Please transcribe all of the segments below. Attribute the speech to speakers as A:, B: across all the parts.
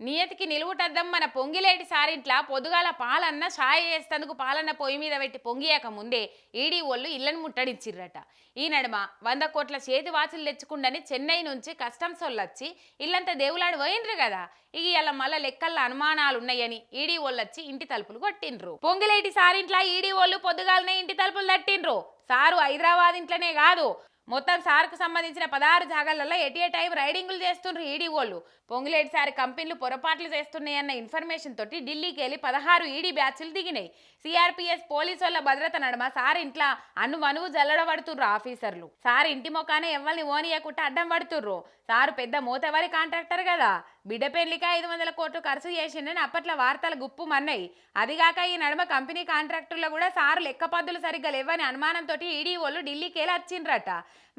A: నియతికి నిలువుటద్దం మన పొంగిలేటి సారింట్ల పొదుగాల పాలన్న ఛాయ చేస్తందుకు పాలన్న పొయ్యి మీద పెట్టి పొంగియాక ముందే ఈడీ ఒళ్ళు ఇళ్ళను ముట్టడించిర్రట. ఈ నడుమ వంద కోట్ల చేతి వాచులు తెచ్చుకుండని చెన్నై నుంచి కస్టమ్స్ వాళ్ళు వచ్చి ఇల్లంతా దేవులాడు పోయిండ్రు కదా. ఇక ఇలా మళ్ళా లెక్కల అనుమానాలు ఉన్నాయని ఈడీ వాళ్ళు వచ్చి ఇంటి తలుపులు కొట్టిండ్రు. పొంగిలేటి సారింట్ల ఈడీ వాళ్ళు పొద్దుగాలనే ఇంటి తలుపులు తట్టిండ్రు. సారు హైదరాబాద్ ఇంట్లోనే కాదు. మొత్తం సార్కు సంబంధించిన పదహారు జాగాలలో ఎటీ టైం రైడింగులు చేస్తుండ్రు ఈడీ వాళ్ళు. పొంగులేటి సారి కంపెనీలు పొరపాట్లు చేస్తున్నాయన్న ఇన్ఫర్మేషన్ తోటి ఢిల్లీకి వెళ్ళి పదహారు ఈడీ బ్యాచ్లు దిగినాయి. సిఆర్పిఎస్ పోలీసు వాళ్ళ భద్రత నడమ సార్ ఇంట్లో అను మనువు జల్లడబడుతుర్రు ఆఫీసర్లు. సార్ ఇంటి మొక్కానే ఎవరిని ఓనియకుండా అడ్డం పడుతుర్రు. సారు పెద్ద మూతవారి కాంట్రాక్టర్ కదా. బిడ్డ పెళ్ళికి ఐదు వందల కోట్లు ఖర్చు చేసిండని అప్పట్లో వార్తలు గుప్పు మన్నాయి. అదిగాక ఈ నడమ కంపెనీ కాంట్రాక్టర్లో కూడా సారు లెక్క పద్దులు సరిగ్గా లేవని అనుమానంతో ఈడీ వాళ్ళు ఢిల్లీకి వెళ్ళి వచ్చిండ్రట.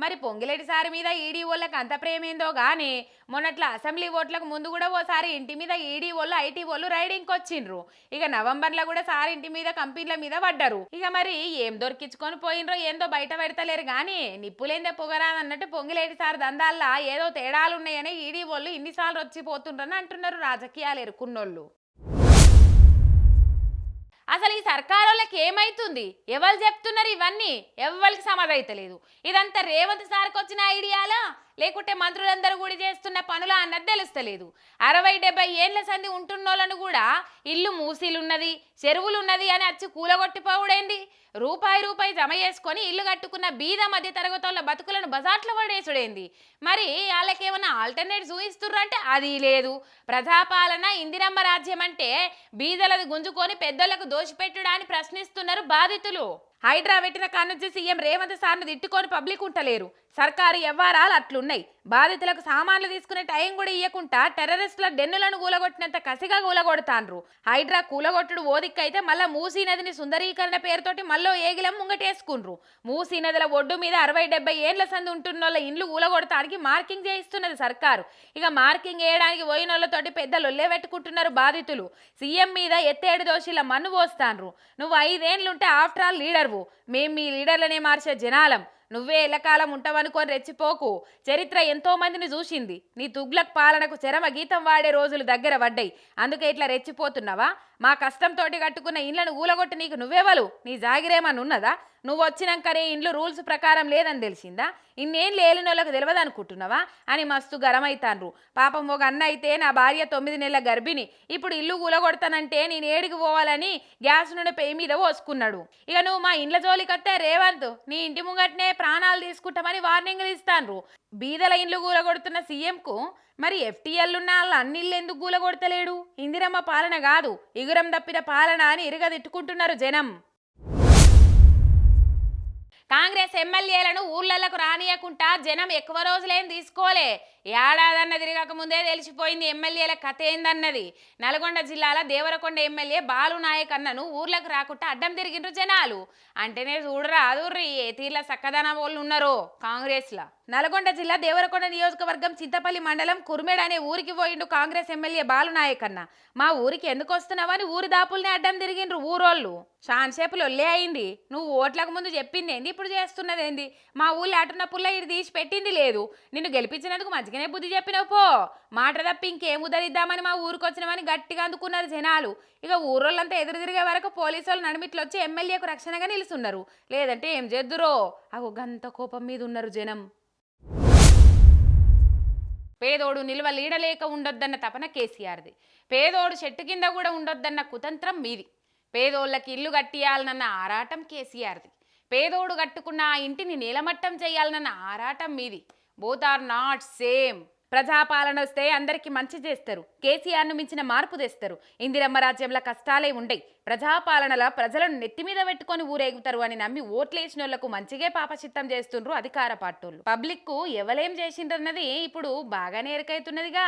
A: మరి పొంగిలేటి సారి మీద ఈడీ వాళ్ళకి అంత ప్రేమేందో కానీ మొన్నట్ల అసెంబ్లీ ఓట్లకు ముందు కూడా ఓసారి ఇంటి మీద ఈడీ వాళ్ళు ఐటీ వాళ్ళు రైడింగ్కి వచ్చిండ్రు. ఇక నవంబర్లో కూడా సార్ ఇంటి మీద కంపెనీల మీద పడ్డారు. ఇక మరి ఏం దొరికించుకొని పోయినరో ఏందో బయట పెడతలేరు కానీ నిప్పులేందే పొగరాదన్నట్టు పొంగిలేటి సార్ దందాల్లా ఏదో తేడాలున్నాయని ఈడీ వాళ్ళు ఇన్నిసార్లు వచ్చి పోతుండ్రని అంటున్నారు రాజకీయాలు ఎరుకున్నోళ్ళు. అసలు ఈ సర్కారోళ్ళకి ఏమైతుంది? ఎవరు చెప్తున్నారు ఇవన్నీ? ఎవరికి సమాధైతలేదు ఇదంతా రేవంత్ సార్కి వచ్చిన ఐడియాలా? లేకుంటే మంత్రులందరూ కూడా చేస్తున్న పనులు అన్నది తెలుస్తలేదు. అరవై డెబ్బై ఏండ్ల సంది ఉంటున్నోళ్ళను కూడా ఇల్లు మూసీలున్నది చెరువులున్నది అని వచ్చి కూలగొట్టిపోవుడేంది? రూపాయి రూపాయి జమ చేసుకొని ఇల్లు కట్టుకున్న బీద మధ్య తరగతోళ్ళ బతుకులను బజాట్లో పడేసుడేంది? మరి వాళ్ళకి ఏమైనా ఆల్టర్నేట్ చూయిస్తుర్రంటే అది లేదు. ప్రజాపాలన ఇందిరమ్మ రాజ్యం అంటే బీదలది గుంజుకొని పెద్దలకు దోషిపెట్టుడా అని ప్రశ్నిస్తున్నారు బాధితులు. హైడ్రా పెట్టిన కానుంచి సీఎం రేవంత్ సార్ను తిట్టుకొని పబ్లిక్ ఉంటలేరు. సర్కారు వ్యవహారాలు అట్లున్నాయి. బాధితులకు సామాన్లు తీసుకునే టైం కూడా ఇవ్వకుండా టెర్రరిస్టుల డెన్నులను కూలగొట్టినంత కసిగా కూలగొడతాన్రు. హైడ్రా కూలగొట్టుడు ఓదిక్కైతే మళ్ళా మూసీ నదిని సుందరీకరణ పేరుతోటి మళ్ళీ ఏగిలం ముంగటేసుకుండ్రు. మూసీ నదుల ఒడ్డు మీద అరవై డెబ్బై ఏండ్ల సంది ఉంటున్నోళ్ళ ఇండ్లు కూలగొడతానికి మార్కింగ్ చేయిస్తున్నది సర్కారు. ఇక మార్కింగ్ వేయడానికి పోయిన వాళ్ళతోటి లొల్లే పెట్టుకుంటున్నారు బాధితులు. సీఎం మీద ఎత్తేడు దోషిల మన్ను పోస్తాండ్రు నువ్వు ఐదేండ్లుంటే ఆఫ్టర్ ఆల్ లీడర్ లీడర్వు మేం మీ లీడర్లనే మార్చే జనాలం. నువ్వే ఎల్లకాలం ఉంటావనుకొని రెచ్చిపోకు. చరిత్ర ఎంతో మందిని చూసింది. నీ తుగ్లక్ పాలనకు చరమ గీతం వాడే రోజులు దగ్గర పడ్డాయి అందుకే ఇట్లా రెచ్చిపోతున్నావా? మా కష్టంతోటి కట్టుకున్న ఇండ్లను ఊలగొట్టి నీకు నువ్వేవలు? నీ జాగిరేమనున్నదా నువ్వు వచ్చినాకనే ఇండ్లు రూల్స్ ప్రకారం లేదని తెలిసిందా? ఇన్నేం లేని వాళ్ళకు తెలియదు అనుకుంటున్నావా అని మస్తు గరమైతాన్రు. పాపం ఒక అన్న అయితే నా భార్య తొమ్మిది నెలల గర్భిణి. ఇప్పుడు ఇల్లు కూలగొడతానంటే నేను ఏడికి పోవాలని గ్యాస్ నుండి పెయి మీద పోసుకున్నాడు. ఇక నువ్వు మా ఇండ్ల జోలికి వస్తే రేవంత్ నీ ఇంటి ముంగట్నే ప్రాణాలు తీసుకుంటామని వార్నింగ్లు ఇస్తాన్రు. బీదల ఇండ్లు కూలగొడుతున్న సీఎంకు మరి ఎఫ్టీఎల్లున్న వాళ్ళ అన్ని ఎందుకు కూలగొడతలేడు? ఇందిరమ్మ పాలన కాదు ఇగురం తప్పిన పాలన అని ఇరగదిట్టుకుంటున్నారు జనం. కాంగ్రెస్ ఎమ్మెల్యేలను ఊర్లలకు రానియకుండా జనం ఎక్కువ రోజులేం తీసుకోలే. ఏడాదన్న తిరగక ముందే తెలిసిపోయింది ఎమ్మెల్యేల కథ ఏందన్నది. నల్గొండ జిల్లాల దేవరకొండ ఎమ్మెల్యే బాలు నాయక్ అన్నను ఊర్లకు రాకుండా అడ్డం తిరిగిండ్రు జనాలు. అంటేనే చూడరా అదుర్రి ఏ తీర్ల సక్కదన వాళ్ళు ఉన్నారో కాంగ్రెస్లో. నల్గొండ జిల్లా దేవరకొండ నియోజకవర్గం చింతపల్లి మండలం కుర్మేడ్ అనే ఊరికి పోయిండు కాంగ్రెస్ ఎమ్మెల్యే బాలు అన్న మా ఊరికి ఎందుకు వస్తున్నావని ఊరి దాపుల్ని అడ్డం తిరిగిండ్రు ఊరోళ్ళు. చాన్సేపు లొల్లే అయింది. నువ్వు ఓట్లకు ముందు చెప్పింది ఏంది ఇప్పుడు చేస్తున్నది ఏంది మా ఊళ్ళో అటున్న పుల్ల ఇది తీసి పెట్టింది లేదు. నిన్ను గెలిపించినందుకు మంచిగానే బుద్ధి చెప్పినావు పో. మాట తప్పి ఇంకేం ఉదరిద్దామని మా ఊరికి వచ్చినామని గట్టిగా అందుకున్నారు జనాలు. ఇక ఊరోళ్ళంతా ఎదురు తిరిగే వరకు పోలీసు వాళ్ళు నడిమిట్లు వచ్చి ఎమ్మెల్యేకు రక్షణగా నిలుస్తున్నారు లేదంటే ఏం చేద్దురో? అగో గంత కోపం మీద ఉన్నారు జనం. పేదోడు నిల్వ లీడలేక ఉండొద్దన్న తపన కేసీఆర్ది. పేదోడు చెట్టు కింద కూడా ఉండొద్దన్న కుతంత్రం మీది. పేదోళ్ళకి ఇల్లు కట్టియాలనన్న ఆరాటం కేసీఆర్ది. పేదోడు కట్టుకున్న ఆ ఇంటిని నీలమట్టం చేయాలనన్న ఆరాటం మీది. బోత్ ఆర్ నాట్ సేమ్ ప్రజాపాలన వస్తే అందరికీ మంచి చేస్తారు. కేసీఆర్ను మించిన మార్పు తెస్తారు. ఇందిరమ్మ రాజ్యంలో కష్టాలే ఉండయి. ప్రజాపాలనల ప్రజలను నెత్తి మీద పెట్టుకొని ఊరేగుతారు అని నమ్మి ఓట్లేసిన వాళ్ళకు మంచిగే పాపచిత్తం చేస్తుండ్రు అధికార పార్టీలు. పబ్లిక్కు ఎవలేం చేసిండ్రన్నది ఇప్పుడు బాగానే ఎరకైతున్నదిగా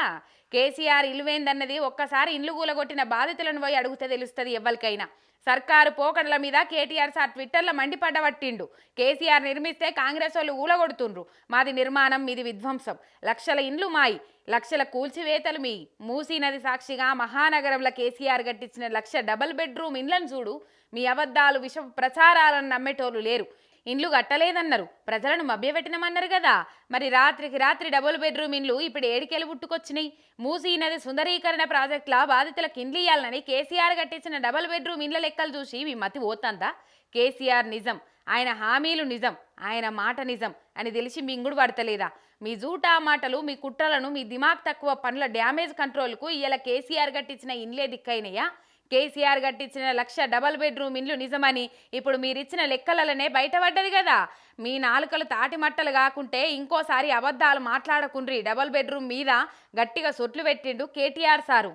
A: కేసీఆర్ ఇల్లువేందన్నది ఒక్కసారి ఇల్లు కూలగొట్టిన బాధితులను పోయి అడిగితే తెలుస్తుంది ఎవరికైనా సర్కారు పోకడల మీద కేటీఆర్ సార్ ట్విట్టర్లో మండిపడ్డబట్టిండు కేసీఆర్ నిర్మిస్తే కాంగ్రెస్ వాళ్ళు ఊలగొడుతుండ్రు. మాది నిర్మాణం మీది విధ్వంసం. లక్షల ఇండ్లు మాయి. లక్షల కూల్చివేతలు మీ మూసీ నది సాక్షిగా మహానగరంలో కేసీఆర్ కట్టించిన లక్ష డబల్ బెడ్రూమ్ ఇండ్లను చూడు. మీ అబద్ధాలు విష ప్రచారాలను నమ్మేటోళ్ళు లేరు. ఇండ్లు కట్టలేదన్నారు. ప్రజలను మభ్యపెట్టినమన్నారు కదా. మరి రాత్రికి రాత్రి డబుల్ బెడ్రూమ్ ఇండ్లు ఇప్పుడు ఏడికెళ్ళి పుట్టుకొచ్చినాయి. మూసీ నది సుందరీకరణ ప్రాజెక్టుల బాధితులకు ఇండ్లు ఇయ్యాలని కేసీఆర్ కట్టించిన డబుల్ బెడ్రూమ్ ఇండ్ల లెక్కలు చూసి మీ మతి పోతుందా? కేసీఆర్ నిజం. ఆయన హామీలు నిజం. ఆయన మాట నిజం అని తెలిసి మింగుడు పడతలేదా? మీ జూటా మాటలు మీ కుట్రలను మీ దిమాగ్ తక్కువ పనుల డ్యామేజ్ కంట్రోల్కు ఇలా కేసీఆర్ కట్టించిన ఇన్లే దిక్కైనయ్యా. కేసీఆర్ కట్టించిన లక్ష డబల్ బెడ్రూమ్ ఇండ్లు నిజమని ఇప్పుడు మీరిచ్చిన లెక్కలనే బయటపడ్డది కదా మీ నాలుకలు తాటిమట్టలు కాకుంటే ఇంకోసారి అబద్ధాలు మాట్లాడకుండ్రి డబల్ బెడ్రూమ్ మీద గట్టిగా సొట్లు పెట్టిండు కేటీఆర్ సారు.